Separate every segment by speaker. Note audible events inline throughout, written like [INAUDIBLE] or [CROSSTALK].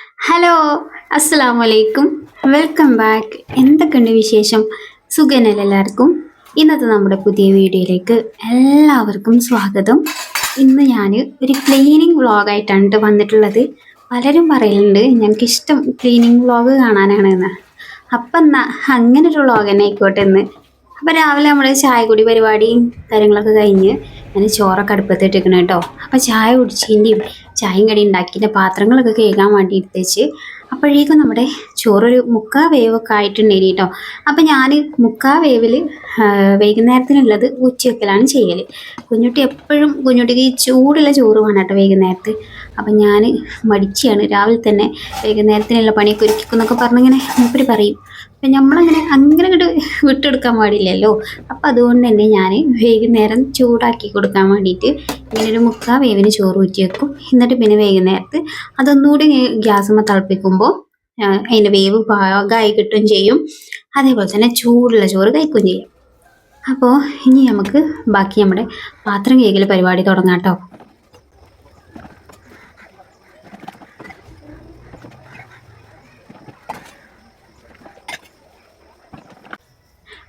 Speaker 1: Hello അസ്സാം വലൈക്കും welcome back. എന്തൊക്കെയുണ്ട് വിശേഷം? സുഖനല്ല എല്ലാവർക്കും? ഇന്നത്തെ നമ്മുടെ പുതിയ വീഡിയോയിലേക്ക് എല്ലാവർക്കും സ്വാഗതം. ഇന്ന് ഞാൻ ഒരു ക്ലീനിങ് വ്ലോഗായിട്ടാണ് വന്നിട്ടുള്ളത്. പലരും പറയലുണ്ട് ഞങ്ങൾക്ക് ഇഷ്ടം ക്ലീനിങ് വ്ളോഗ് കാണാനാണ് എന്ന് അപ്പം എന്നാൽ അങ്ങനെ ഒരു വ്ളോഗ് തന്നെ ആയിക്കോട്ടെ എന്ന് അപ്പോൾ രാവിലെ നമ്മുടെ ചായ കുടി പരിപാടിയും കാര്യങ്ങളൊക്കെ കഴിഞ്ഞ് ഞാൻ ചോറൊക്കെ അടുപ്പത്ത് ഇട്ടിരിക്കണം കേട്ടോ. അപ്പോൾ ചായ കുടിച്ചതിന്റെയും ചായയും കടി ഉണ്ടാക്കിന്റെ പാത്രങ്ങളൊക്കെ കേൾക്കാൻ വേണ്ടി എടുത്തേച്ച് അപ്പോഴേക്കും നമ്മുടെ ചോറൊരു മുക്കാ വേവൊക്കെ ആയിട്ടുണ്ടേനി കേട്ടോ. അപ്പോൾ ഞാൻ മുക്കാ വേവിൽ വൈകുന്നേരത്തിനുള്ളത് ഉച്ചവെക്കലാണ് ചെയ്യൽ കുഞ്ഞുട്ടി എപ്പോഴും കുഞ്ഞുട്ടിക്ക് ചൂടുള്ള ചോറ് വേണം കേട്ടോ വൈകുന്നേരത്ത്. അപ്പം ഞാൻ മടിച്ചാണ് രാവിലെ തന്നെ വൈകുന്നേരത്തിനുള്ള പണിയൊക്കെ ഒരുക്കിക്കുന്നൊക്കെ പറഞ്ഞിങ്ങനെ മൂപ്പര് പറയും. അപ്പം നമ്മളങ്ങനെ അങ്ങനെ അങ്ങോട്ട് വിട്ടെടുക്കാൻ പാടില്ലല്ലോ. അപ്പം അതുകൊണ്ട് തന്നെ ഞാൻ വൈകുന്നേരം ചൂടാക്കി കൊടുക്കാൻ വേണ്ടിയിട്ട് ഇങ്ങനെ ഒരു മുക്കാൽ വേവിന് ചോറ് ഊറ്റി വെക്കും. എന്നിട്ട് പിന്നെ വൈകുന്നേരത്ത് അതൊന്നുകൂടി ഗ്യാസുമ്മ തിളപ്പിക്കുമ്പോൾ അതിന്റെ വേവ് പാകമായി കിട്ടുകയും ചെയ്യും. അതേപോലെ തന്നെ ചൂടുള്ള ചോറ് കഴിക്കുകയും ചെയ്യും. അപ്പോൾ ഇനി നമുക്ക് ബാക്കി നമ്മുടെ പാത്രം കേക്കിൽ പരിപാടി തുടങ്ങാം കേട്ടോ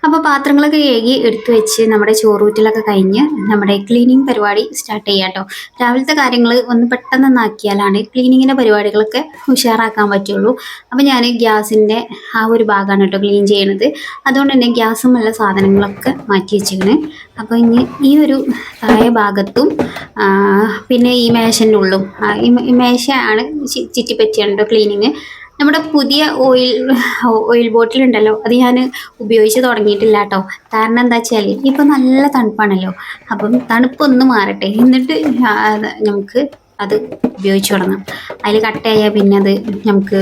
Speaker 1: അപ്പോൾ പാത്രങ്ങളൊക്കെ കഴുകി എടുത്തു വെച്ച് നമ്മുടെ ചോറൂറ്റിലൊക്കെ കഴിഞ്ഞ് നമ്മുടെ ക്ലീനിങ് പരിപാടി സ്റ്റാർട്ട് ചെയ്യാം കേട്ടോ രാവിലത്തെ കാര്യങ്ങൾ ഒന്ന് പെട്ടെന്ന് ആക്കിയാലാണ് ക്ലീനിങ്ങിന്റെ പരിപാടികളൊക്കെ ഉഷാറാക്കാൻ പറ്റുള്ളൂ. അപ്പോൾ ഞാൻ ഗ്യാസിന്റെ ആ ഒരു ഭാഗമാണ് കേട്ടോ ക്ലീൻ ചെയ്യണത്. അതുകൊണ്ട് തന്നെ ഗ്യാസും ഉള്ള സാധനങ്ങളൊക്കെ മാറ്റി വെച്ചിരിക്കണ്. അപ്പോൾ ഇനി ഈ ഒരു താഴെ ഭാഗത്തും പിന്നെ ഈ മേശന്റെ ഉള്ളും ഈ മേശയാണ് ചുറ്റിപ്പറ്റിയാണ് കേട്ടോ ക്ലീനിങ് നമ്മുടെ പുതിയ ഓയിൽ ഓയിൽ ബോട്ടിൽ ഉണ്ടല്ലോ അത് ഞാൻ ഉപയോഗിച്ച് തുടങ്ങിയിട്ടില്ല കേട്ടോ. കാരണം എന്താ വെച്ചാൽ ഇപ്പം നല്ല തണുപ്പാണല്ലോ. അപ്പം തണുപ്പൊന്ന് മാറട്ടെ. എന്നിട്ട് നമുക്ക് അത് ഉപയോഗിച്ച് തുടങ്ങാം. അതിൽ കട്ടയായാൽ പിന്നെ അത് നമുക്ക്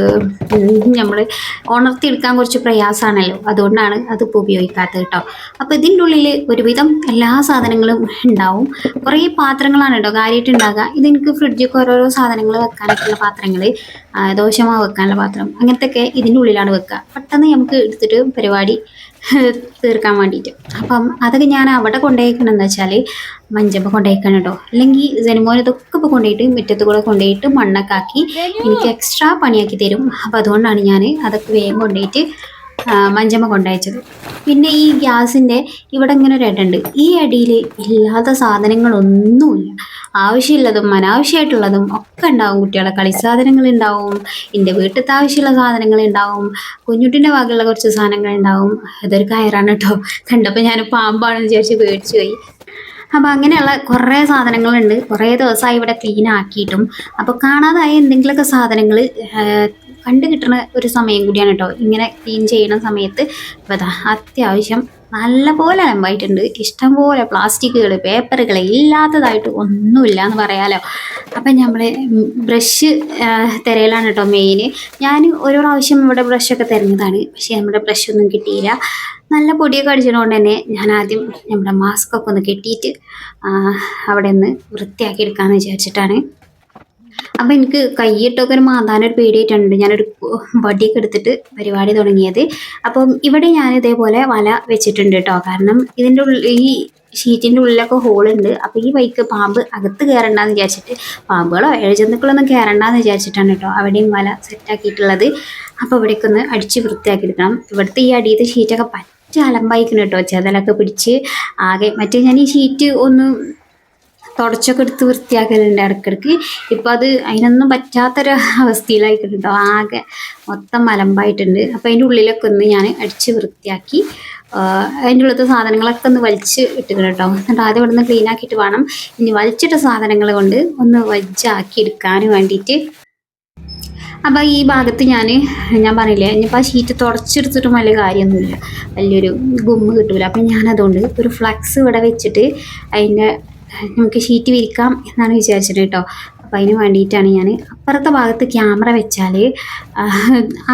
Speaker 1: നമ്മൾ ഉണർത്തിയെടുക്കാൻ കുറച്ച് പ്രയാസമാണല്ലോ അതുകൊണ്ടാണ് അതിപ്പോൾ ഉപയോഗിക്കാത്തത് കേട്ടോ. അപ്പോൾ ഇതിന്റെ ഉള്ളിൽ ഒരുവിധം എല്ലാ സാധനങ്ങളും ഉണ്ടാവും. കുറേ പാത്രങ്ങളാണ് കേട്ടോ കാര്യമായിട്ട് ഉണ്ടാകുക ഇതെനിക്ക് ഫ്രിഡ്ജിൽ ഓരോരോ സാധനങ്ങൾ വെക്കാനൊക്കെയുള്ള പാത്രങ്ങൾ ദോശമാവ് വെക്കാനുള്ള പാത്രം. അങ്ങനത്തെ ഒക്കെ ഇതിന്റെ ഉള്ളിലാണ് വെക്കുക പെട്ടെന്ന് നമുക്ക് എടുത്തിട്ട് പരിപാടി [LAUGHS] തീർക്കാൻ വേണ്ടിയിട്ട്. അപ്പം അതൊക്കെ ഞാൻ അവിടെ കൊണ്ടുപോയിക്കണം എന്ന് വെച്ചാൽ മഞ്ചമ്പ് കൊണ്ടുപോയിക്കണം കേട്ടോ. അല്ലെങ്കിൽ ജനമോൻ ഇതൊക്കെ ഇപ്പോൾ കൊണ്ടുപോയിട്ട് മുറ്റത്ത് കൂടെ കൊണ്ടുപോയിട്ട് മണ്ണൊക്കെ ആക്കി എനിക്ക് എക്സ്ട്രാ പണിയാക്കി തരും. അപ്പം അതുകൊണ്ടാണ് ഞാൻ അതൊക്കെ വേഗം കൊണ്ടുപോയിട്ട് മഞ്ചമ്മ കൊണ്ടയച്ചത് പിന്നെ ഈ ഗ്യാസിന്റെ ഇവിടെ ഇങ്ങനെ ഒരു ഇടണ്ട് ഈ അടിയിൽ ഇല്ലാത്ത സാധനങ്ങളൊന്നുമില്ല. ആവശ്യമുള്ളതും അനാവശ്യമായിട്ടുള്ളതും ഒക്കെ ഉണ്ടാവും. കുട്ടികളെ കളി സാധനങ്ങൾ ഉണ്ടാവും. എന്റെ വീട്ടിലത്തെ ആവശ്യമുള്ള സാധനങ്ങൾ ഉണ്ടാവും. കുഞ്ഞുട്ടിന്റെ ഭാഗമുള്ള കുറച്ച് സാധനങ്ങൾ ഉണ്ടാവും. അതൊരു കയറാണ് കേട്ടോ. കണ്ടപ്പോൾ ഞാൻ പാമ്പാണെന്ന് വിചാരിച്ച് പേടിച്ചു പോയി. അപ്പോൾ അങ്ങനെയുള്ള കുറേ സാധനങ്ങളുണ്ട്. കുറേ ദിവസമായി ഇവിടെ ക്ലീൻ ആക്കിയിട്ടും. അപ്പോൾ കാണാതായ എന്തെങ്കിലുമൊക്കെ സാധനങ്ങൾ കണ്ടു കിട്ടുന്ന ഒരു സമയം കൂടിയാണ് കേട്ടോ ഇങ്ങനെ ക്ലീൻ ചെയ്യുന്ന സമയത്ത് ഇപ്പോൾ ദാ അത്യാവശ്യം നല്ലപോലെ അലമ്പായിട്ടുണ്ട്. ഇഷ്ടംപോലെ പ്ലാസ്റ്റിക്കുകൾ പേപ്പറുകൾ ഇല്ലാത്തതായിട്ട് ഒന്നുമില്ല എന്ന് പറയാലോ. അപ്പം നമ്മൾ ബ്രഷ് തിരയലാണ് കേട്ടോ മെയിൻ ഞാൻ ഒരു പ്രാവശ്യം ഇവിടെ ബ്രഷൊക്കെ തിരഞ്ഞതാണ്. പക്ഷേ നമ്മുടെ ബ്രഷ് ഒന്നും കിട്ടിയില്ല. നല്ല പൊടിയൊക്കെ അടിച്ചതുകൊണ്ട് തന്നെ ഞാൻ ആദ്യം നമ്മുടെ മാസ്ക് ഒക്കെ ഒന്ന് കെട്ടിയിട്ട് അവിടെ നിന്ന് വൃത്തിയാക്കി എടുക്കാമെന്ന് വിചാരിച്ചിട്ടാണ്. അപ്പം എനിക്ക് കൈയിട്ടൊക്കെ ഒരു മാന്താനൊരു പേടിയായിട്ടുണ്ട്. ഞാനൊരു വടിയൊക്കെ എടുത്തിട്ട് പരിപാടി തുടങ്ങിയത്. അപ്പം ഇവിടെ ഞാൻ ഇതേപോലെ വല വെച്ചിട്ടുണ്ട് കേട്ടോ. കാരണം ഇതിന്റെ ഉള്ളിൽ ഈ ഷീറ്റിന്റെ ഉള്ളിലൊക്കെ ഹോളുണ്ട് അപ്പോൾ ഈ വൈക്ക് പാമ്പ് അകത്ത് കയറണ്ടെന്ന് വിചാരിച്ചിട്ട് പാമ്പുകളോ ഇഴജന്തുക്കളൊന്നും കയറണ്ടെന്ന് വിചാരിച്ചിട്ടാണ് കേട്ടോ അവിടെയും വല സെറ്റാക്കിയിട്ടുള്ളത് അപ്പോൾ ഇവിടേക്ക് ഒന്ന് അടിച്ച് വൃത്തിയാക്കി എടുക്കണം. ഇവിടുത്തെ ഈ അടിയത്തെ ഷീറ്റൊക്കെ പറ്റ അലമ്പായിക്കണം കേട്ടോ. ചെതലൊക്കെ പിടിച്ച് ആകെ മറ്റേ ഞാൻ ഈ ഷീറ്റ് ഒന്ന് തുടച്ചൊക്കെ എടുത്ത് വൃത്തിയാക്കലുണ്ട് ഇടയ്ക്കിടയ്ക്ക്. ഇപ്പം അത് അതിനൊന്നും പറ്റാത്തൊരു അവസ്ഥയിലായിട്ടുണ്ട്. ആകെ മൊത്തം മലമ്പായിട്ടുണ്ട്. അപ്പോൾ അതിന്റെ ഉള്ളിലൊക്കെ ഒന്ന് ഞാൻ അടിച്ച് വൃത്തിയാക്കി അതിന്റെ ഉള്ളത്തെ സാധനങ്ങളൊക്കെ ഒന്ന് വലിച്ച് ഇട്ടുക കേട്ടോ. എന്നിട്ട് ആദ്യം ഇവിടെ നിന്ന് ക്ലീൻ ആക്കിയിട്ട് വേണം. ഇനി വലിച്ചിട്ട സാധനങ്ങൾ കൊണ്ട് ഒന്ന് വലിച്ചാക്കി എടുക്കാൻ വേണ്ടിയിട്ട്. അപ്പോൾ ഈ ഭാഗത്ത് ഞാൻ ഞാൻ പറഞ്ഞില്ലേ ഇനിയിപ്പോൾ ആ ഷീറ്റ് തുടച്ചെടുത്തിട്ടും വലിയ കാര്യമൊന്നുമില്ല. വലിയൊരു ഗുമ്മ് കിട്ടൂല. അപ്പം ഞാനതുകൊണ്ട് ഒരു ഫ്ലക്സ് ഇവിടെ വെച്ചിട്ട് അതിന്റെ നമുക്ക് ഷീറ്റ് വിരിക്കാം എന്നാണ് വിചാരിച്ചത് കേട്ടോ. അപ്പം അതിന് വേണ്ടിയിട്ടാണ് ഞാൻ അപ്പുറത്തെ ഭാഗത്ത് ക്യാമറ വെച്ചാൽ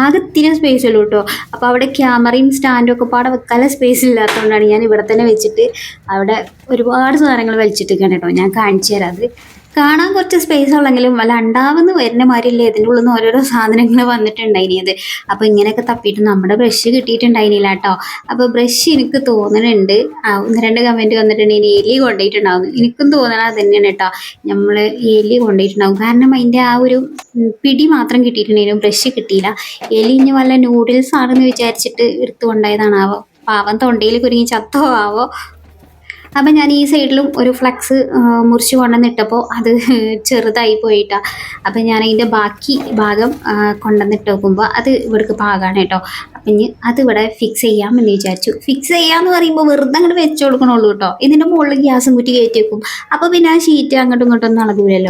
Speaker 1: ആകെ ഇത്തിരി സ്പേസ് ഉള്ളൂ കേട്ടോ. അപ്പോൾ അവിടെ ക്യാമറയും സ്റ്റാൻഡും ഒക്കെ പാടെ വെക്കാനുള്ള സ്പേസ് ഇല്ലാത്തതുകൊണ്ടാണ് ഞാൻ ഇവിടെ തന്നെ വെച്ചിട്ട് അവിടെ ഒരുപാട് സാധനങ്ങൾ വലിച്ചിട്ടിരിക്കുകയാണ് കേട്ടോ. ഞാൻ കാണിച്ചു തരാം അത്. കാണാൻ കുറച്ച് സ്പേസ് ഉള്ളെങ്കിലും വല്ല ഉണ്ടാവുന്ന വരുന്ന മാതിരില്ലേ ഇതിന്റെ ഉള്ളിൽ നിന്ന് ഓരോരോ സാധനങ്ങൾ വന്നിട്ടുണ്ടായിനിയത് അപ്പോൾ ഇങ്ങനെയൊക്കെ തപ്പിയിട്ട് നമ്മുടെ ബ്രഷ് കിട്ടിയിട്ടുണ്ടായിനില്ല കേട്ടോ അപ്പോൾ ബ്രഷ് എനിക്ക് തോന്നുന്നുണ്ട് ഒന്ന് രണ്ട് കമന്റ് വന്നിട്ടുണ്ടെങ്കിൽ എലി കൊണ്ടുപോയിട്ടുണ്ടാവും എനിക്കും തോന്നണം തന്നെയാണ് കേട്ടോ നമ്മൾ എലി കൊണ്ടുപോയിട്ടുണ്ടാവും കാരണം അതിന്റെ ആ ഒരു പിടി മാത്രം കിട്ടിയിട്ടുണ്ടായിരുന്നു ബ്രഷ് കിട്ടിയില്ല. എലി ഇനി വല്ല നൂഡിൽസ് ആണെന്ന് വിചാരിച്ചിട്ട് എടുത്തു കൊണ്ടായതാണാവോ പാവം തൊണ്ടയിൽ കുരുങ്ങി ചത്തോ ആവോ? അപ്പം ഞാൻ ഈ സൈഡിലും ഒരു ഫ്ലക്സ് മുറിച്ച് കൊണ്ടുവന്നിട്ടപ്പോൾ അത് ചെറുതായി പോയിട്ടാ. അപ്പം ഞാൻ അതിന്റെ ബാക്കി ഭാഗം കൊണ്ടുവന്നിട്ട് നോക്കുമ്പോൾ അത് ഇവിടേക്ക് പാകാണ് കേട്ടോ. അപ്പം ഇനി അത് ഇവിടെ ഫിക്സ് ചെയ്യാമെന്ന് വിചാരിച്ചു. ഫിക്സ് ചെയ്യാമെന്ന് പറയുമ്പോൾ വെറുതെ അങ്ങോട്ട് വെച്ച് കൊടുക്കണുള്ളൂ കേട്ടോ. ഇതിന്റെ മുകളിൽ ഗ്യാസും കുറ്റി കയറ്റി വെക്കും. അപ്പോൾ പിന്നെ ആ ഷീറ്റ് അങ്ങോട്ടും ഇങ്ങോട്ടും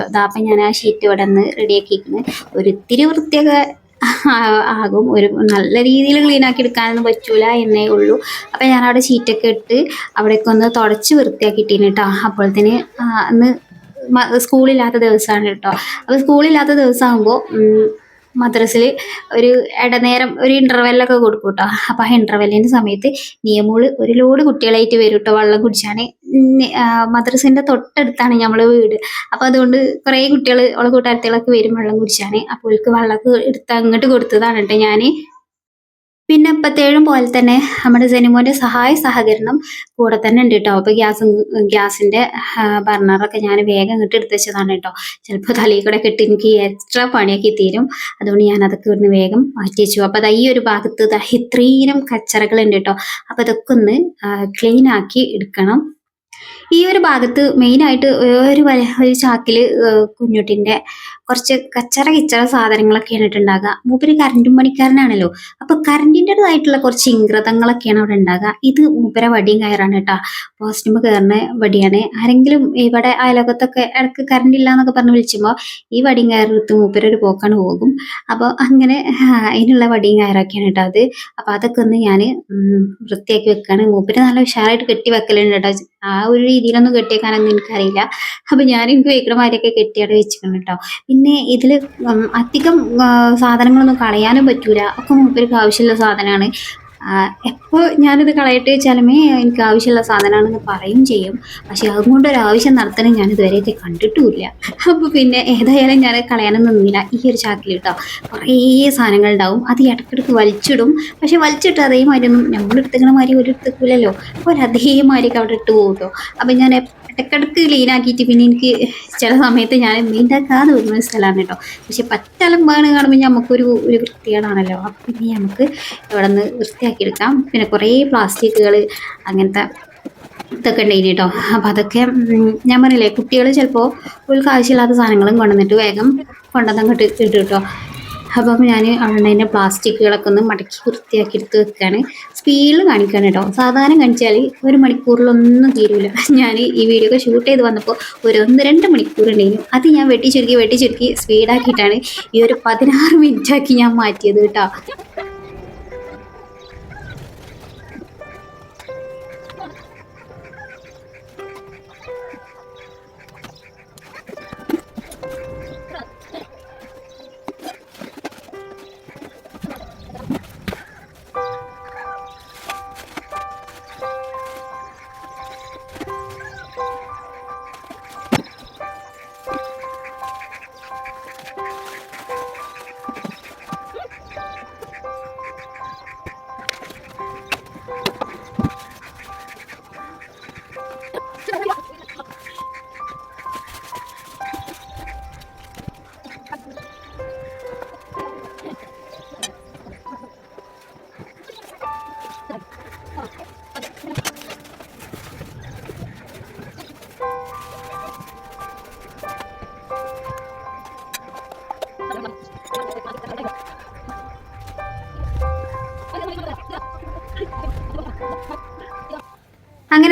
Speaker 1: അതാ അപ്പം ഞാൻ ആ ഷീറ്റ് ഇവിടെ നിന്ന് റെഡിയാക്കിയിരിക്കുന്നത് ഒരു ഇത്തിരി വൃത്തിയൊക്കെ ആകും. ഒരു നല്ല രീതിയിൽ ക്ലീൻ ആക്കി എടുക്കാനൊന്നും പറ്റൂല എന്നേ ഉള്ളൂ. അപ്പോൾ ഞാൻ അവിടെ ഷീറ്റൊക്കെ ഇട്ട് അവിടേക്ക് ഒന്ന് തുടച്ച് വൃത്തിയാക്കിയിട്ടീന് കേട്ടോ അപ്പോഴത്തേന് അന്ന് സ്കൂളില്ലാത്ത ദിവസമാണ് കേട്ടോ അപ്പോൾ സ്കൂളില്ലാത്ത ദിവസമാകുമ്പോൾ മദ്രസിൽ ഒരു ഇടനേരം ഒരു ഇന്റർവെല്ലൊക്കെ കൊടുക്കും കേട്ടോ അപ്പോൾ ആ ഇന്റർവെല്ലിന്റെ സമയത്ത് നിയമോൾ ഒരു ലോഡ് കുട്ടികളായിട്ട് വരും കേട്ടോ വെള്ളം കുടിച്ചാണ് മദ്രസിന്റെ തൊട്ടടുത്താണ് നമ്മളെ വീട്. അപ്പൊ അതുകൊണ്ട് കുറെ കുട്ടികൾ ഓളെ കൂട്ടുകാരത്തികളൊക്കെ വരും വെള്ളം കുടിച്ചാണ് അപ്പോൾ ഓൾക്ക് വെള്ളമൊക്കെ എടുത്ത് അങ്ങോട്ട് കൊടുത്തതാണ് കേട്ടോ ഞാൻ പിന്നെ എപ്പോഴത്തേഴും പോലെ തന്നെ നമ്മുടെ ജനിമോന്റെ സഹായ സഹകരണം കൂടെ തന്നെ ഉണ്ട് കേട്ടോ. അപ്പൊ ഗ്യാസ് ഗ്യാസിന്റെ ബർണറൊക്കെ ഞാൻ വേഗം ഇങ്ങോട്ട് എടുത്ത് വെച്ചതാണ് കേട്ടോ. ചിലപ്പോൾ തലയിൽ കൂടെ കെട്ടി എനിക്ക് എക്സ്ട്രാ പണിയാക്കി തീരും. അതുകൊണ്ട് ഞാൻ അതൊക്കെ ഇവിടുന്ന് വേഗം മാറ്റി വെച്ചു. അപ്പൊ ഈ ഒരു ഭാഗത്ത് ഇത്രയും കച്ചറകൾ ഉണ്ട് കേട്ടോ. അപ്പൊ അതൊക്കെ ഒന്ന് ക്ലീൻ ആക്കി എടുക്കണം. ഈ ഒരു ഭാഗത്ത് മെയിനായിട്ട് ഒരു ഒരു ചാക്കിൽ കുഞ്ഞുട്ടിന്റെ കുറച്ച് കച്ചറ കിച്ചറ സാധനങ്ങളൊക്കെയാണ് ഇട്ടുണ്ടാകുക മൂപ്പര് കറണ്ടും പണിക്കാരനാണല്ലോ. അപ്പൊ കറണ്ടിന്റെതായിട്ടുള്ള കുറച്ച് ഇംഗ്രതങ്ങളൊക്കെയാണ് അവിടെ ഉണ്ടാകുക ഇത് മൂപ്പര വടിയും കയറാണ് കേട്ടോ. പോസ്റ്റുമ്പോൾ കയറുന്ന വടിയാണ്. ആരെങ്കിലും ഇവിടെ അയലോകത്തൊക്കെ ഇടയ്ക്ക് കറണ്ട് ഇല്ല എന്നൊക്കെ പറഞ്ഞ് വിളിച്ചുമ്പോൾ ഈ വടിയും കയറെടുത്ത് മൂപ്പര ഒരു പോക്കാണ് പോകും. അപ്പോൾ അങ്ങനെ അതിനുള്ള വടിയും കയറൊക്കെയാണ് കേട്ടോ അത്. അപ്പോൾ അതൊക്കെ ഒന്ന് ഞാൻ വൃത്തിയാക്കി വെക്കുകയാണ് മൂപ്പര് നല്ല ഉഷാറായിട്ട് കെട്ടി വെക്കലുണ്ട് കേട്ടോ. ആ ഒരു രീതിയിലൊന്നും കെട്ടിയേക്കാനൊന്നും എനിക്കറിയില്ല. അപ്പോൾ ഞാൻ എനിക്ക് വെക്കുന്ന മാതിരിയൊക്കെ വെച്ചിട്ടുണ്ട് കേട്ടോ പിന്നെ ഇതിൽ അധികം സാധനങ്ങളൊന്നും കളയാനും പറ്റൂല. ഒക്കെ മൂപ്പർക്ക് ആവശ്യമുള്ള സാധനമാണ്. എപ്പോൾ ഞാനിത് കളയട്ടെ വെച്ചാലുമേ എനിക്ക് ആവശ്യമുള്ള സാധനമാണെന്ന് പറയും ചെയ്യും. പക്ഷേ അതുകൊണ്ട് ഒരു ആവശ്യം നടത്തണം ഞാൻ ഇതുവരെയൊക്കെ കണ്ടിട്ടുമില്ല. അപ്പോൾ പിന്നെ ഏതായാലും ഞാൻ കളയാനൊന്നും നിന്നില്ല. ഈ ഒരു ചാക്കിൽ കേട്ടോ. കുറേ സാധനങ്ങൾ അത് ഇടയ്ക്കിടയ്ക്ക് വലിച്ചിടും. പക്ഷേ വലിച്ചിട്ട് അതേമാതിരി ഒന്നും നമ്മൾ എടുത്തുക്കണ മാതിരി ഒരു എടുത്തുക്കില്ലല്ലോ അപ്പോൾ അതേമാതിരിയൊക്കെ അവിടെ ഇട്ട് പോകും കേട്ടോ. അപ്പം ഞാൻ ഇടയ്ക്കിടയ്ക്ക് ക്ലീൻ ആക്കിയിട്ട് പിന്നെ എനിക്ക് ചില സമയത്ത് ഞാൻ മീണ്ടാക്കാതെ വരുന്ന സ്ഥലമാണ് കേട്ടോ. പക്ഷെ പറ്റലമ്പാണ് കാണുമ്പോൾ നമുക്കൊരു ഒരു വൃത്തികേടാണല്ലോ. അപ്പം പിന്നെ നമുക്ക് ഇവിടെ നിന്ന് വൃത്തിയാക്കിയെടുക്കാം. പിന്നെ കുറേ പ്ലാസ്റ്റിക്കുകൾ അങ്ങനത്തെ ഇതൊക്കെ ഉണ്ടായിന് കേട്ടോ. അപ്പം അതൊക്കെ ഞാൻ പറഞ്ഞില്ലേ കുട്ടികൾ ചിലപ്പോൾ ഒരു ആവശ്യമില്ലാത്ത സാധനങ്ങളും കൊണ്ടുവന്നിട്ട് വേഗം കൊണ്ടുവന്ന് അങ്ങോട്ട് ഇട്ട് കേട്ടോ. അപ്പം ഞാൻ അതിന്റെ പ്ലാസ്റ്റിക്കുകളൊക്കെ ഒന്ന് മടക്കി വൃത്തിയാക്കി എടുത്ത് വെക്കുകയാണ് സ്പീഡിൽ കാണിക്കുകയാണ് കേട്ടോ സാധാരണ കാണിച്ചാൽ ഒരു മണിക്കൂറിലൊന്നും തീരൂല. [LAUGHS] ഞാൻ ഈ വീഡിയോ ഒക്കെ ഷൂട്ട് ചെയ്ത് വന്നപ്പോൾ ഒരു ഒന്ന് രണ്ട് മണിക്കൂർ ഉണ്ടായിരുന്നു. അത് ഞാൻ വെട്ടി ചുരുക്കി വെട്ടി ചുരുക്കി സ്പീഡാക്കിയിട്ടാണ് ഈ ഒരു പതിനാറ് മിനിറ്റാക്കി ഞാൻ മാറ്റിയത് കേട്ടോ.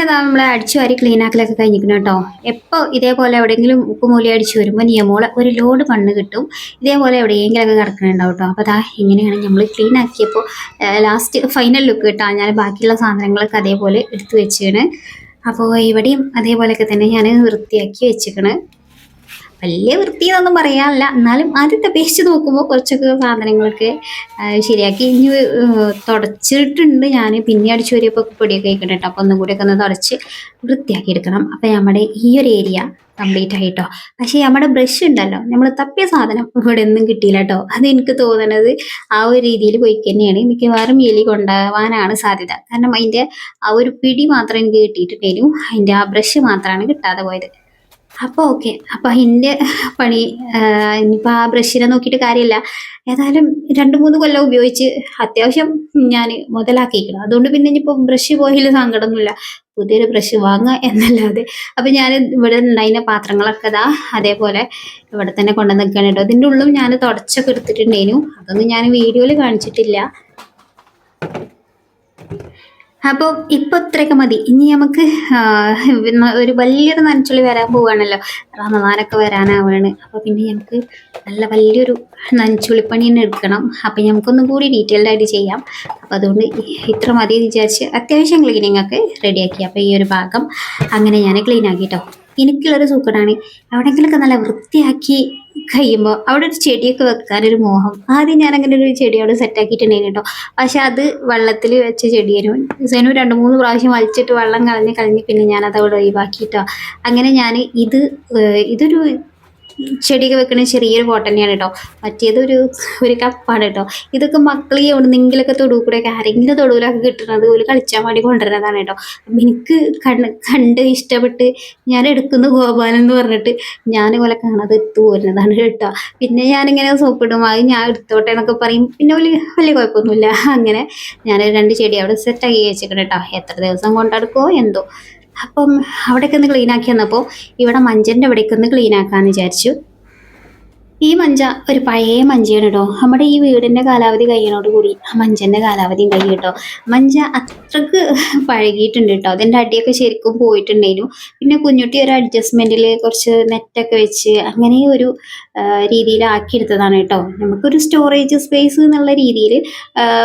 Speaker 1: അങ്ങനെ ദാ നമ്മൾ അടിച്ചു വാരി ക്ലീൻ ആക്കലൊക്കെ കഴിഞ്ഞിരിക്കണം കേട്ടോ. എപ്പോൾ ഇതേപോലെ എവിടെയെങ്കിലും ഉപ്പുമൂലി അടിച്ചു വരുമ്പോൾ നിയമോളെ ഒരു ലോഡ് മണ്ണ് കിട്ടും. ഇതേപോലെ എവിടെയെങ്കിലൊക്കെ കിടക്കുന്നുണ്ടാവും കേട്ടോ. അപ്പോൾ അതാ ഇങ്ങനെയാണ് നമ്മൾ ക്ലീൻ ആക്കിയപ്പോൾ ലാസ്റ്റ് ഫൈനൽ ലുക്ക് കിട്ടാൻ ഞാൻ ബാക്കിയുള്ള സാധനങ്ങളൊക്കെ അതേപോലെ എടുത്തു വെച്ചാണ് അപ്പോൾ ഇവിടെയും അതേപോലെയൊക്കെ തന്നെ ഞാൻ വൃത്തിയാക്കി വെച്ചിക്കണ്. വലിയ വൃത്തിയെന്നൊന്നും പറയാനില്ല. എന്നാലും ആദ്യത്തെ അപേക്ഷിച്ച് നോക്കുമ്പോൾ കുറച്ചൊക്കെ സാധനങ്ങളൊക്കെ ശരിയാക്കി. ഇനി തുടച്ചിട്ടുണ്ട് ഞാൻ പിന്നെ അടിച്ചു വരിയപ്പോൾ പൊടിയൊക്കെ കഴിക്കണം കേട്ടോ അപ്പോൾ ഒന്നും കൂടിയൊക്കെ ഒന്ന് തുടച്ച് വൃത്തിയാക്കി എടുക്കണം. അപ്പോൾ നമ്മുടെ ഈ ഒരു ഏരിയ കംപ്ലീറ്റ് ആയിട്ടോ. പക്ഷേ നമ്മുടെ ബ്രഷ് ഉണ്ടല്ലോ. നമ്മൾ തപ്പിയ സാധനം ഇവിടെ ഒന്നും കിട്ടിയില്ല കേട്ടോ അത് എനിക്ക് തോന്നണത് ആ ഒരു രീതിയിൽ പോയി തന്നെയാണ്. മിക്കവാറും എലി കൊണ്ടാവാനാണ് സാധ്യത. കാരണം അതിന്റെ ആ ഒരു പിടി മാത്രം എനിക്ക് കിട്ടിയിട്ടുണ്ടെങ്കിലും അതിന്റെ ആ ബ്രഷ് മാത്രമാണ് കിട്ടാതെ പോയത്. അപ്പോൾ ഓക്കെ. അപ്പൊ അതിന്റെ പണി ഇനിയിപ്പോൾ ആ ബ്രഷിനെ നോക്കിയിട്ട് കാര്യമില്ല. ഏതായാലും രണ്ട് മൂന്ന് കൊല്ലം ഉപയോഗിച്ച് അത്യാവശ്യം ഞാൻ മുതലാക്കിയിരിക്കണം. അതുകൊണ്ട് പിന്നെ ഇനിയിപ്പോൾ ബ്രഷ് പോയാലും സങ്കടമൊന്നുമില്ല. പുതിയൊരു ബ്രഷ് വാങ്ങുക എന്നല്ലാതെ. അപ്പം ഞാൻ ഇവിടെ ഉണ്ടായിരുന്ന പാത്രങ്ങളൊക്കെ ഇതാ അതേപോലെ ഇവിടെ തന്നെ കൊണ്ടു നിൽക്കണം ഇതിന്റെ ഉള്ളും ഞാൻ തുടച്ചൊക്കെ എടുത്തിട്ടുണ്ടായിരുന്നു. അതൊന്നും ഞാൻ വീഡിയോയിൽ കാണിച്ചിട്ടില്ല. അപ്പോൾ ഇപ്പോൾ ഇത്രയൊക്കെ മതി. ഇനി നമുക്ക് ഒരു വലിയൊരു നനച്ചുള്ളി വരാൻ പോവുകയാണല്ലോ റമദാനൊക്കെ വരാനാവാണ്. അപ്പോൾ പിന്നെ നമുക്ക് നല്ല വലിയൊരു നനച്ചുള്ളിപ്പണി തന്നെ എടുക്കണം. അപ്പോൾ നമുക്കൊന്നും കൂടി ഡീറ്റെയിൽഡ് ആയിട്ട് ചെയ്യാം. അപ്പോൾ അതുകൊണ്ട് ഇത്ര മതി എന്ന് വിചാരിച്ച് അത്യാവശ്യം ക്ലീനിങ് നിങ്ങൾക്ക് റെഡിയാക്കി അപ്പോൾ ഈ ഒരു ഭാഗം അങ്ങനെ ഞാൻ ക്ലീൻ ആക്കി കേട്ടോ എനിക്കുള്ളൊരു സൂക്കടാണ്. എവിടെയെങ്കിലുമൊക്കെ നല്ല വൃത്തിയാക്കി കഴിയുമ്പോൾ അവിടെ ഒരു ചെടിയൊക്കെ വെക്കാനൊരു മോഹം. ആദ്യം ഞാൻ അങ്ങനെ ഒരു ചെടി അവിടെ സെറ്റാക്കിയിട്ടുണ്ടായിരുന്നു കേട്ടോ. പക്ഷെ അത് വെള്ളത്തിൽ വെച്ച ചെടിയായിരുന്നു. സെനു രണ്ട് മൂന്ന് പ്രാവശ്യം വലിച്ചിട്ട് വെള്ളം കളഞ്ഞ് കളഞ്ഞ് പിന്നെ ഞാനത് അവിടെ ഒഴിവാക്കിയിട്ടോ അങ്ങനെ ഞാൻ ഇത് ഇതൊരു ചെടിയൊക്കെ വെക്കണ ചെറിയൊരു പോട്ട് തന്നെയാണ് കേട്ടോ. മറ്റേത് ഒരു ഒരു കപ്പാണ് കേട്ടോ. ഇതൊക്കെ മക്കൾ ഈ എവിടെന്നെങ്കിലൊക്കെ തൊടു കൂടെയൊക്കെ ആരെങ്കിലും തൊടുവിലൊക്കെ കിട്ടുന്നത് ഒരു കളിച്ചാൻ വേണ്ടി കൊണ്ടുവരുന്നതാണ് കേട്ടോ. അപ്പം എനിക്ക് കണ്ട് കണ്ട് ഇഷ്ടപ്പെട്ട് ഞാൻ എടുക്കുന്നു ഗോപാലൻ എന്ന് പറഞ്ഞിട്ട് ഞാൻ പോലെ കാണാതെ എടുത്തു പോരുന്നതാണ് കേട്ടോ. പിന്നെ ഞാനിങ്ങനെ സോപ്പിടും. അത് ഞാൻ എടുത്തോട്ടെ എന്നൊക്കെ പറയും. പിന്നെ വലിയ വലിയ കുഴപ്പമൊന്നുമില്ല. അങ്ങനെ ഞാൻ രണ്ട് ചെടി അവിടെ സെറ്റാക്കി വെച്ചിട്ടുണ്ട് കേട്ടോ. എത്ര ദിവസം കൊണ്ടെടുക്കുമോ എന്തോ. അപ്പം അവിടെയൊക്കെ ഒന്ന് ക്ലീൻ ആക്കി വന്നപ്പോൾ ഇവിടെ മഞ്ചന്റെ അവിടേക്കൊന്ന് ക്ലീൻ ആക്കാമെന്ന് വിചാരിച്ചു. ഈ മഞ്ച ഒരു പഴയ മഞ്ചയാണ് കേട്ടോ നമ്മുടെ ഈ വീടിന്റെ കാലാവധി കഴിയണോട് കൂടി ആ മഞ്ചന്റെ കാലാവധിയും കഴിയും കേട്ടോ മഞ്ച അത്രയ്ക്ക് പഴകിയിട്ടുണ്ട് കേട്ടോ അതിന്റെ അടിയൊക്കെ ശരിക്കും പോയിട്ടുണ്ടായിരുന്നു. പിന്നെ കുഞ്ഞുട്ടി ഒരു അഡ്ജസ്റ്റ്മെന്റിൽ കുറച്ച് നെറ്റൊക്കെ വെച്ച് അങ്ങനെ ഒരു രീതിയിലാക്കിയെടുത്തതാണ് കേട്ടോ നമുക്കൊരു സ്റ്റോറേജ് സ്പേസ് എന്നുള്ള രീതിയിൽ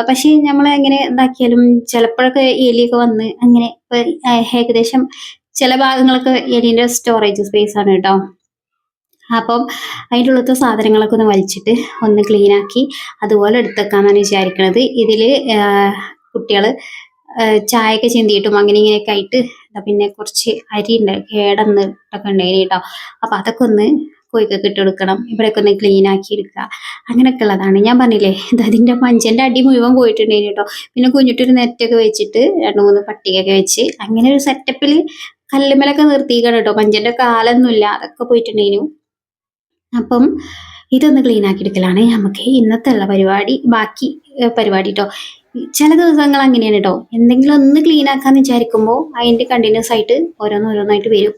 Speaker 1: പക്ഷേ നമ്മൾ എങ്ങനെ ഇതാക്കിയാലും ചിലപ്പോഴൊക്കെ എലിയൊക്കെ വന്ന് അങ്ങനെ ഏകദേശം ചില ഭാഗങ്ങളൊക്കെ എലിന്റെ സ്റ്റോറേജ് സ്പേസ് ആണ് കേട്ടോ അപ്പം അതിന്റെ ഉള്ളത്തെ സാധനങ്ങളൊക്കെ ഒന്ന് വലിച്ചിട്ട് ഒന്ന് ക്ലീൻ ആക്കി അതുപോലെ എടുത്തേക്കാമെന്നാണ് വിചാരിക്കുന്നത് ഇതിൽ കുട്ടികൾ ചായയൊക്കെ ചിന്തിയിട്ടും അങ്ങനെ ഇങ്ങനെയൊക്കെ ആയിട്ട് പിന്നെ കുറച്ച് അരി ഉണ്ട് കേടന്ന് ഇട്ടൊക്കെ ഉണ്ടായിരുന്നു കേട്ടോ. അപ്പം അതൊക്കെ ഒന്ന് കോഴിക്കൊക്കെ ഇട്ട് കൊടുക്കണം. ഇവിടെയൊക്കെ ഒന്ന് ക്ലീൻ ആക്കി എടുക്കുക. അങ്ങനെയൊക്കെ ഉള്ളതാണ്. ഞാൻ പറഞ്ഞില്ലേ ഇത് അതിന്റെ മഞ്ചന്റെ അടി മുഴുവൻ പോയിട്ടുണ്ടായിരുന്നു കേട്ടോ. പിന്നെ കുഞ്ഞിട്ടൊരു നെറ്റൊക്കെ വെച്ചിട്ട് രണ്ട് മൂന്ന് പട്ടികയൊക്കെ വെച്ച് അങ്ങനെ ഒരു സെറ്റപ്പിൽ കല്ലുമ്മലൊക്കെ നിർത്തിയിക്കണം കേട്ടോ. പഞ്ചന്റെ കാലൊന്നുമില്ല. അതൊക്കെ പോയിട്ടുണ്ടായിരുന്നു അപ്പം ഇതൊന്ന് ക്ലീൻ ആക്കി എടുക്കലാണ്. നമുക്ക് ഇന്നത്തെ പരിപാടി ബാക്കി പരിപാടി കേട്ടോ ചില ദിവസങ്ങൾ അങ്ങനെയാണ് കേട്ടോ എന്തെങ്കിലും ഒന്ന് ക്ലീൻ ആക്കാന്ന് വിചാരിക്കുമ്പോൾ അതിന്റെ കണ്ടിന്യൂസ് ആയിട്ട് ഓരോന്നോരോന്നായിട്ട് വരും.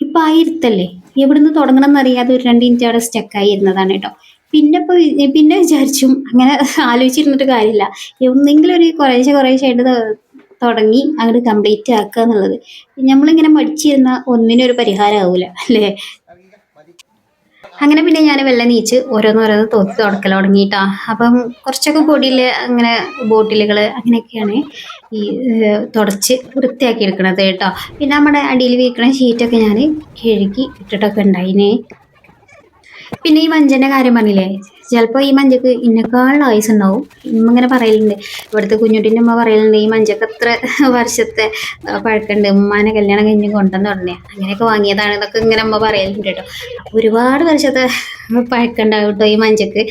Speaker 1: ഇപ്പം ആ ഇരുത്തല്ലേ? എവിടുന്ന് തുടങ്ങണം എന്നറിയാതെ ഒരു രണ്ട് മിനിറ്റ് അവിടെ സ്റ്റക്കായി ഇരുന്നതാണ് കേട്ടോ പിന്നെ ഇപ്പോൾ പിന്നെ വിചാരിച്ചും അങ്ങനെ [LAUGHS] ആലോചിച്ചിരുന്നിട്ട് കാര്യമില്ല. എന്തെങ്കിലും ഒരു കുറേശ്ശെ കുറേശ്ശെ ആയിട്ട് തുടങ്ങി അങ്ങോട്ട് കംപ്ലീറ്റ് ആക്കുക എന്നുള്ളത്. നമ്മളിങ്ങനെ മടിച്ചിരുന്ന ഒന്നിനും ഒരു ആവൂല അല്ലേ? അങ്ങനെ പിന്നെ ഞാൻ വെള്ളം നീച്ച് ഓരോന്നോരോന്ന് തോത്തി തുടക്കൽ തുടങ്ങിയിട്ടാ. അപ്പം കുറച്ചൊക്കെ പൊടിയിൽ അങ്ങനെ ബോട്ടിലുകൾ അങ്ങനെയൊക്കെയാണ് ഈ തുടച്ച് വൃത്തിയാക്കി എടുക്കണത് കേട്ടോ. പിന്നെ നമ്മുടെ അടിയിൽ വീക്കണ ഷീറ്റൊക്കെ ഞാൻ കഴുകി ഇട്ടിട്ടൊക്കെ ഉണ്ടായിനെ. പിന്നെ ഈ വഞ്ചന്റെ കാര്യം പറഞ്ഞില്ലേ? ചിലപ്പോൾ ഈ മഞ്ചക്ക് ഇന്നെക്കാളും ആയുസ് ഉണ്ടാവും. ഇമ്മ ഇങ്ങനെ പറയലുണ്ട്. ഇവിടുത്തെ കുഞ്ഞുട്ടിന്റെ ഉമ്മ പറയലുണ്ട് ഈ മഞ്ചക്ക് എത്ര വർഷത്തെ പഴക്കമുണ്ട്? ഉമ്മാനെ കല്യാണം കഴിഞ്ഞ് കൊണ്ടുവന്ന് തുടങ്ങിയ അങ്ങനെയൊക്കെ വാങ്ങിയതാണ് എന്നൊക്കെ ഇങ്ങനെ ഉമ്മ പറയലുണ്ട് കേട്ടോ. ഒരുപാട് വർഷത്തെ പഴക്കമുണ്ടാവും ഈ മഞ്ചക്ക്.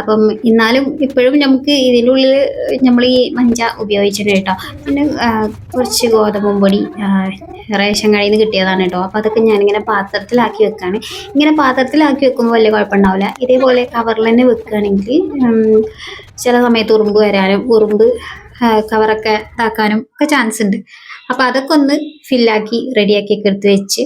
Speaker 1: അപ്പം എന്നാലും ഇപ്പോഴും നമുക്ക് ഇതിന്റെ ഉള്ളിൽ നമ്മൾ ഈ മഞ്ച ഉപയോഗിച്ചിട്ടുണ്ട് കേട്ടോ. പിന്നെ കുറച്ച് ഗോതമ്പും പൊടി റേഷൻ കടയിൽ നിന്ന് കിട്ടിയതാണ് കേട്ടോ. അപ്പോൾ അതൊക്കെ ഞാനിങ്ങനെ പാത്രത്തിലാക്കി വെക്കാണ്. ഇങ്ങനെ പാത്രത്തിലാക്കി വെക്കുമ്പോൾ വലിയ കുഴപ്പമുണ്ടാവില്ല ഇതേപോലെ കവറിൽ തന്നെ വെക്കുകയാണെങ്കിൽ ചില സമയത്ത് ഉറുമ്പ് വരാനും ഉറുമ്പ് കവറൊക്കെ ഇതാക്കാനും ഒക്കെ ചാൻസ് ഉണ്ട്. അപ്പോൾ അതൊക്കെ ഒന്ന് ഫില്ലാക്കി റെഡിയാക്കി എടുത്ത് വെച്ച്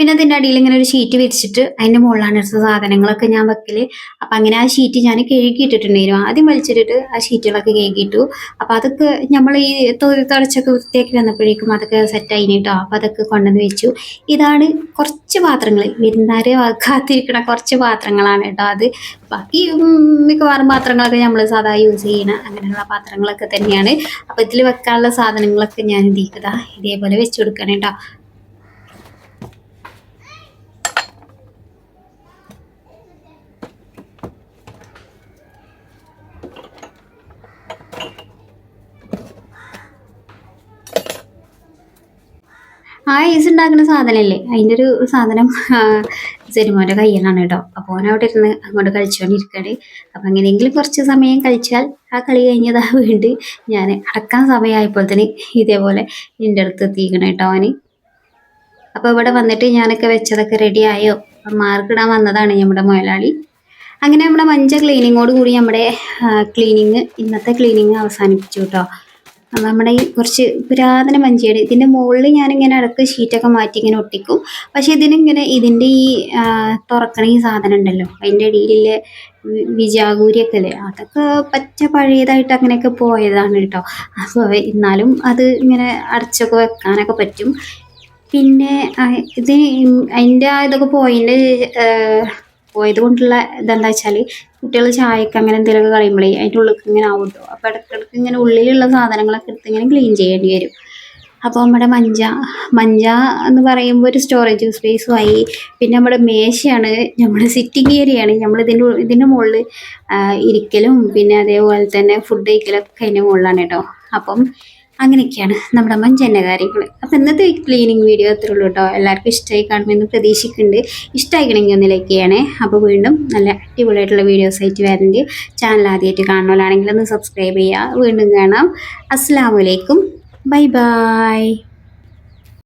Speaker 1: പിന്നെ അതിന്റെ അടിയിൽ ഇങ്ങനെ ഒരു ഷീറ്റ് വിരിച്ചിട്ട് അതിന്റെ മുകളിലാണ് എടുത്ത സാധനങ്ങളൊക്കെ ഞാൻ വെക്കൽ. അപ്പം അങ്ങനെ ആ ഷീറ്റ് ഞാൻ കഴുകിയിട്ടിട്ടുണ്ടായിരുന്നു ആദ്യം വലിച്ചിട്ടിട്ട് ആ ഷീറ്റുകളൊക്കെ കഴുകിയിട്ടു അപ്പം അതൊക്കെ നമ്മൾ ഈ തൊഴിൽ തടച്ചൊക്കെ വൃത്തിയാക്കി വന്നപ്പോഴേക്കും അതൊക്കെ സെറ്റായി കേട്ടോ അപ്പം അതൊക്കെ കൊണ്ടുവന്ന് വെച്ചു. ഇതാണ് കുറച്ച് പാത്രങ്ങൾ വിരുന്നാരെ കാത്തിരിക്കണ കുറച്ച് പാത്രങ്ങളാണ് കേട്ടോ അത്. ബാക്കി മിക്കവാറും പാത്രങ്ങളൊക്കെ നമ്മൾ സാധാ യൂസ് ചെയ്യണ അങ്ങനെയുള്ള പാത്രങ്ങളൊക്കെ തന്നെയാണ്. അപ്പം ഇതിൽ വെക്കാനുള്ള സാധനങ്ങളൊക്കെ ഞാൻ എന്ത് ഇതേപോലെ വെച്ച് കൊടുക്കണം കേട്ടോ ആ ഐസ് ഉണ്ടാക്കുന്ന സാധനമല്ലേ അതിന്റെ ഒരു സാധനം ജെരുമോന്റെ കയ്യിലാണ് കേട്ടോ. അപ്പോൾ ഓൻ അവിടെ ഇരുന്ന് അങ്ങോട്ട് കളിച്ചുകൊണ്ടിരിക്കുകയാണ്. അപ്പം എങ്ങനെയെങ്കിലും കുറച്ച് സമയം കളിച്ചാൽ ആ കളി കഴിഞ്ഞതാ വേണ്ടി ഞാൻ അടക്കാൻ സമയമായപ്പോൾ തന്നെ ഇതേപോലെ എന്റെ അടുത്ത് എത്തിക്കണം കേട്ടോ അവന് അപ്പോൾ ഇവിടെ വന്നിട്ട് ഞാനൊക്കെ വെച്ചതൊക്കെ റെഡി ആയോ? മാർക്കിടാൻ വന്നതാണ് നമ്മുടെ മുതലാളി അങ്ങനെ നമ്മുടെ മഞ്ച ക്ലീനിങ്ങോട് കൂടി നമ്മുടെ ക്ലീനിങ് ഇന്നത്തെ ക്ലീനിങ് അവസാനിപ്പിച്ചു കേട്ടോ. നമ്മുടെ ഈ കുറച്ച് പുരാതന മഞ്ചിയാണ് ഇതിന്റെ മുകളിൽ ഞാനിങ്ങനെ ഇടയ്ക്ക് ഷീറ്റൊക്കെ മാറ്റി ഇങ്ങനെ ഒട്ടിക്കും. പക്ഷേ ഇതിനിങ്ങനെ ഇതിന്റെ ഈ തുറക്കണ ഈ സാധനം ഉണ്ടല്ലോ. അതിന്റെ ഇടയിലെ വിജാഗൂരിയൊക്കെ അല്ലേ അതൊക്കെ പറ്റ പഴയതായിട്ട് അങ്ങനെയൊക്കെ പോയതാണ് കേട്ടോ. അപ്പോൾ എന്നാലും അത് ഇങ്ങനെ അടച്ചൊക്കെ വെക്കാനൊക്കെ പറ്റും. പിന്നെ ഇത് അതിന്റെ ഇതൊക്കെ പോയതിന്റെ പോയത് ഇതുകൊണ്ടുള്ള ഇതെന്താ വെച്ചാൽ കുട്ടികൾ ചായക്ക് അങ്ങനെ എന്തെങ്കിലുമൊക്കെ കളയുമ്പോഴേ അതിന്റെ ഉള്ളിൽ ഇങ്ങനെ ആവും കേട്ടോ അപ്പോൾ ഇടയ്ക്കിടയ്ക്ക് ഇങ്ങനെ ഉള്ളിലുള്ള സാധനങ്ങളൊക്കെ എടുത്ത് ഇങ്ങനെ ക്ലീൻ ചെയ്യേണ്ടി വരും. അപ്പോൾ നമ്മുടെ മഞ്ച മഞ്ച എന്ന് പറയുമ്പോൾ ഒരു സ്റ്റോറേജ് സ്പേസും ആയി. പിന്നെ നമ്മുടെ മേശയാണ് നമ്മുടെ സിറ്റിംഗ് ഏരിയയാണ് നമ്മൾ ഇതിന്റെ ഇതിന്റെ മുകളിൽ ഇരിക്കലും പിന്നെ അതേപോലെ തന്നെ ഫുഡ് കഴിക്കലൊക്കെ അതിന്റെ മുകളിലാണ് കേട്ടോ അപ്പം അങ്ങനെയൊക്കെയാണ് നമ്മുടെ മഞ്ചെന്ന കാര്യങ്ങൾ അപ്പം ഇന്നത്തെ ക്ലീനിങ് വീഡിയോ അത്രേ ഉള്ളൂ കേട്ടോ. എല്ലാവർക്കും ഇഷ്ടമായി കാണുമെന്ന് പ്രതീക്ഷിക്കുന്നുണ്ട്. ഇഷ്ടമായിക്കണമെങ്കിൽ ഒന്ന് ലൈക്ക് ചെയ്യണേ. അപ്പോൾ വീണ്ടും നല്ല അടിപൊളിയായിട്ടുള്ള വീഡിയോസ് ആയിട്ട് വരുന്നുണ്ട്. ചാനൽ ആദ്യമായിട്ട് കാണുന്നവരാണെങ്കിൽ ഒന്ന് സബ്സ്ക്രൈബ് ചെയ്യുക. വീണ്ടും കാണാം. അസ്സാം വലൈക്കും ബൈ ബൈ